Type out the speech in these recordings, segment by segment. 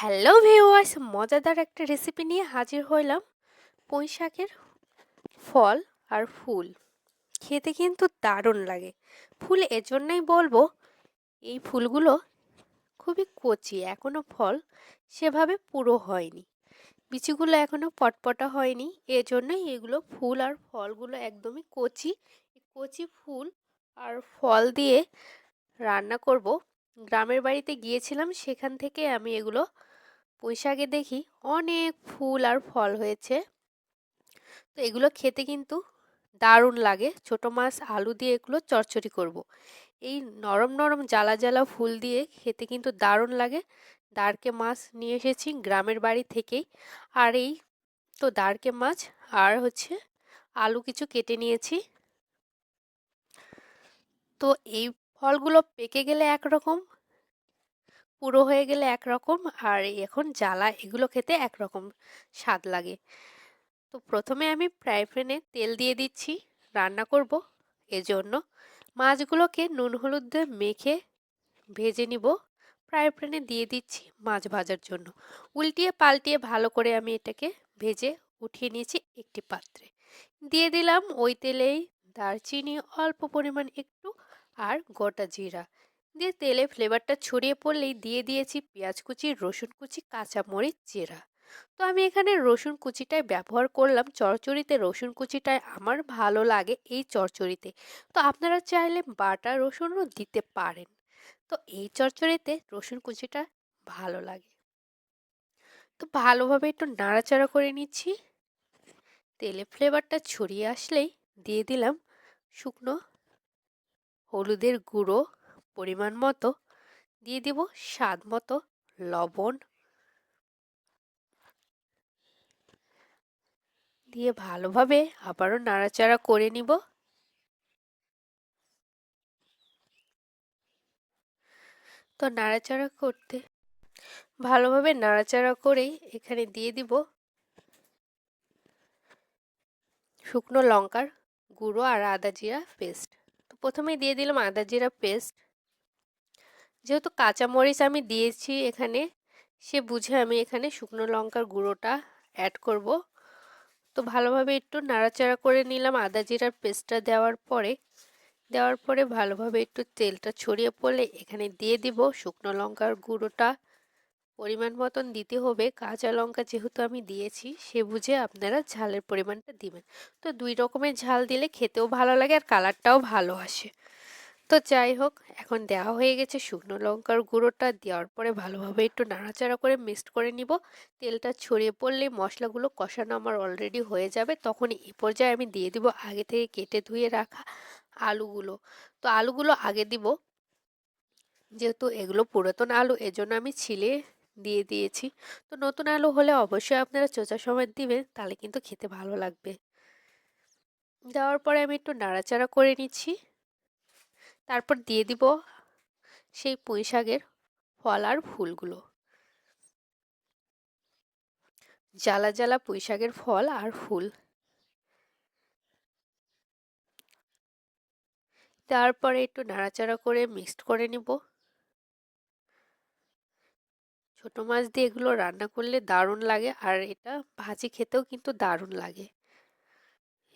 Hello viewers মজাদার একটা recipe নিয়ে হাজির হইলাম। পুঁই শাকের ফল আর ফুল। খেতে কিন্তু দারুণ লাগে। ফুল এজন্যই বলব, এই ফুলগুলো খুবই কচি, এখনও ফল সেভাবে পুরো হয়নি। বিচিগুলো এখনও পটপটা হয়নি। এজন্যই এগুলো ফুল আর ফলগুলো একদমই কচি। কচি ফুল আর ফল দিয়ে রান্না করব। গ্রামের বাড়িতে গিয়েছিলাম, সেখান থেকে আমি এগুলো পুঁইশাকে দেখি অনেক ফুল আর ফল হয়েছে। তো এগুলো খেতে কিন্তু দারুণ লাগে। ছোট মাছ আলু দিয়ে এগুলো চচ্চড়ি করব। এই নরম নরম জ্বালা জ্বালা ফুল দিয়ে খেতে কিন্তু দারুণ লাগে। দাঁড়কে মাছ নিয়ে এসেছি গ্রামের বাড়ি থেকেই। আর এই তো দাঁড়কে মাছ আর হচ্ছে আলু কিছু কেটে নিয়েছি। তো এই ফলগুলো পেকে গেলে একরকম পুরো হয়ে গেলে একরকম আর এখন জ্বালা এগুলো খেতে একরকম স্বাদ লাগে। তো প্রথমে আমি ফ্রাই প্যানে তেল দিয়ে দিচ্ছি, রান্না করব। এজন্য মাছগুলোকে নুন হলুদ দিয়ে মেখে ভেজে নিব। ফ্রাই প্যানে দিয়ে দিচ্ছি মাছ ভাজার জন্য। উল্টিয়ে পাল্টিয়ে ভালো করে আমি এটাকে ভেজে উঠিয়ে নিয়েছি একটি পাত্রে। দিয়ে দিলাম ওই তেলেই দারচিনি অল্প পরিমাণ একটু আর গোটা জিরা। দিয়ে তেলে ফ্লেভারটা ছড়িয়ে পড়লেই দিয়ে দিয়েছি পেঁয়াজ কুচি, রসুন কুচি, কাঁচামরিচ, জিরা। তো আমি এখানে রসুন কুচিটাই ব্যবহার করলাম। চরচড়িতে রসুন কুচিটাই আমার ভালো লাগে এই চরচড়িতে। তো আপনারা চাইলে বাটা রসুনও দিতে পারেন। তো এই চরচড়িতে রসুন কুচিটা ভালো লাগে। তো ভালোভাবে একটু নাড়াচাড়া করে নিচ্ছি। তেলে ফ্লেভারটা ছড়িয়ে আসলেই দিয়ে দিলাম শুকনো হলুদের গুঁড়ো। পরিমাণ মতো দিয়ে দিব স্বাদ মতো লবণ। দিয়ে ভালোভাবে আবারও নাড়াচাড়া করে নিব। তো নাড়াচাড়া করতে ভালোভাবে নাড়াচাড়া করেই এখানে দিয়ে দিব শুকনো লঙ্কার গুঁড়ো আর আদা জিরা পেস্ট। তো প্রথমে দিয়ে দিলাম আদা জিরা পেস্ট। যেহেতু কাঁচামরিচ আমি দিয়েছি এখানে, সে বুঝে আমি এখানে শুকনো লঙ্কার গুঁড়োটা অ্যাড করব। তো ভালোভাবে একটু নাড়াচাড়া করে নিলাম আদা জিরার পেস্টটা দেওয়ার পরে। দেওয়ার পরে ভালোভাবে একটু তেলটা ছড়িয়ে পড়লে এখানে দিয়ে দিব শুকনো লঙ্কার গুঁড়োটা। পরিমাণ মতন দিতে হবে, কাঁচা লঙ্কা যেহেতু আমি দিয়েছি, সে বুঝে আপনারা ঝালের পরিমাণটা দিবেন। তো দুই রকমের ঝাল দিলে খেতেও ভালো লাগে আর কালারটাও ভালো আসে। তো যাই হোক, এখন দেওয়া হয়ে গেছে শুকনো লঙ্কার গুঁড়োটা। দেওয়ার পরে ভালোভাবে একটু নাড়াচাড়া করে মিক্সড করে নিব। তেলটা ছড়িয়ে পড়লে মশলাগুলো কষানো আমার অলরেডি হয়ে যাবে। তখন এই পর্যায়ে আমি দিয়ে দিব আগে থেকে কেটে ধুয়ে রাখা আলুগুলো। তো আলুগুলো আগে দিব। যেহেতু এগুলো পুরাতন আলু, এজন্য আমি ছিলে দিয়ে দিয়েছি। তো নতুন আলু হলে অবশ্যই আপনারা চোচা সময় দিবেন, তাহলে কিন্তু খেতে ভালো লাগবে। দেওয়ার পরে আমি একটু নাড়াচাড়া করে নিচ্ছি। তারপর দিয়ে দিব সেই পুঁই শাকের ফল আর ফুলগুলো। জ্বালা জ্বালা পুঁই শাকের ফল আর ফুল। তারপরে একটু নাড়াচাড়া করে মিক্সড করে নিব। ছোট মাছ দিয়ে এগুলো রান্না করলে দারুণ লাগে আর এটা ভাজি খেতেও কিন্তু দারুণ লাগে।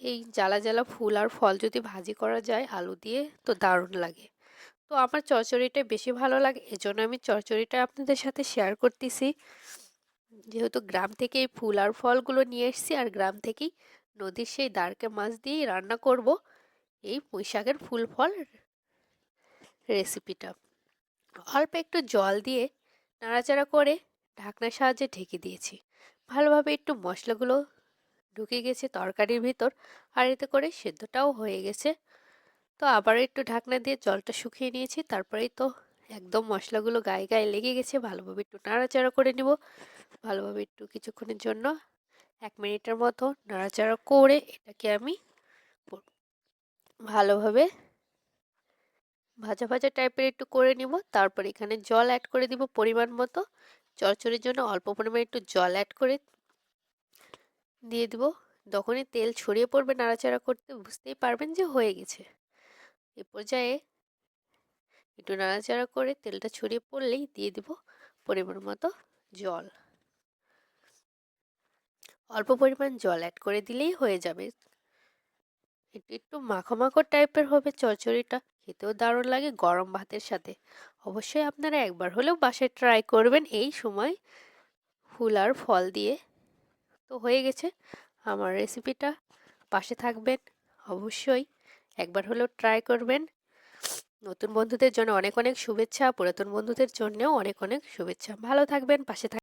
এই জ্বালা জ্বালা ফুল আর ফল যদি ভাজি করা যায় আলু দিয়ে, তো দারুণ লাগে। তো আমার চচ্চড়িটা বেশি ভালো লাগে, এজন্য আমি চচ্চড়িটা আপনাদের সাথে শেয়ার করতেছি। যেহেতু গ্রাম থেকে এই ফুল আর ফলগুলো নিয়ে এসেছি, আর গ্রাম থেকেই নদীর সেই দাঁড়কে মাছ দিয়েই রান্না করব এই পুঁইশাকের ফুল ফল রেসিপিটা অল্প একটু জল দিয়ে নাড়াচাড়া করে ঢাকনার সাহায্যে ঢেকে দিয়েছি। ভালোভাবে একটু মশলাগুলো ঢুকে গেছে তরকারির ভিতর, আর এতে করে সেদ্ধটাও হয়ে গেছে। তো আবার একটু ঢাকনা দিয়ে জলটা শুকিয়ে নিয়েছি, তারপরেই তো একদম মশলাগুলো গায়ে গায়ে লেগে গেছে, ভালোভাবে একটু নাড়াচাড়া করে নিব। ভালোভাবে একটু কিছুক্ষণের জন্য এক মিনিটের মতো নাড়াচাড়া করে এটাকে আমি ভালোভাবে ভাজা ভাজা টাইপের একটু করে নিব। তারপর এখানে জল অ্যাড করে দিব পরিমাণ মতো। চরচড়ির জন্য অল্প পরিমাণে একটু জল অ্যাড করে দিয়ে দেবো। যখনই তেল ছড়িয়ে পড়বে নাড়াচাড়া করতে বুঝতেই পারবেন যে হয়ে গেছে। এ পর্যায়ে একটু নাড়াচাড়া করে তেলটা ছড়িয়ে পড়লেই দিয়ে দিব পরিমাণ মতো জল। অল্প পরিমাণ জল অ্যাড করে দিলেই হয়ে যাবে। একটু একটু মাখো মাখো টাইপের হবে চচ্চড়িটা। খেতেও দারুণ লাগে গরম ভাতের সাথে। অবশ্যই আপনারা একবার হলেও বাসায় ট্রাই করবেন এই সময় ফুল আর ফল দিয়ে। তো হয়ে গেছে। আমার রেসিপিটা পাশে থাকবেন, অবশ্যই। একবার হলেও ট্রাই করবেন। নতুন বন্ধুদের জন্য অনেক অনেক শুভেচ্ছা, পুরাতন বন্ধুদের জন্যও অনেক অনেক শুভেচ্ছা। ভালো থাকবেন, পাশে থাক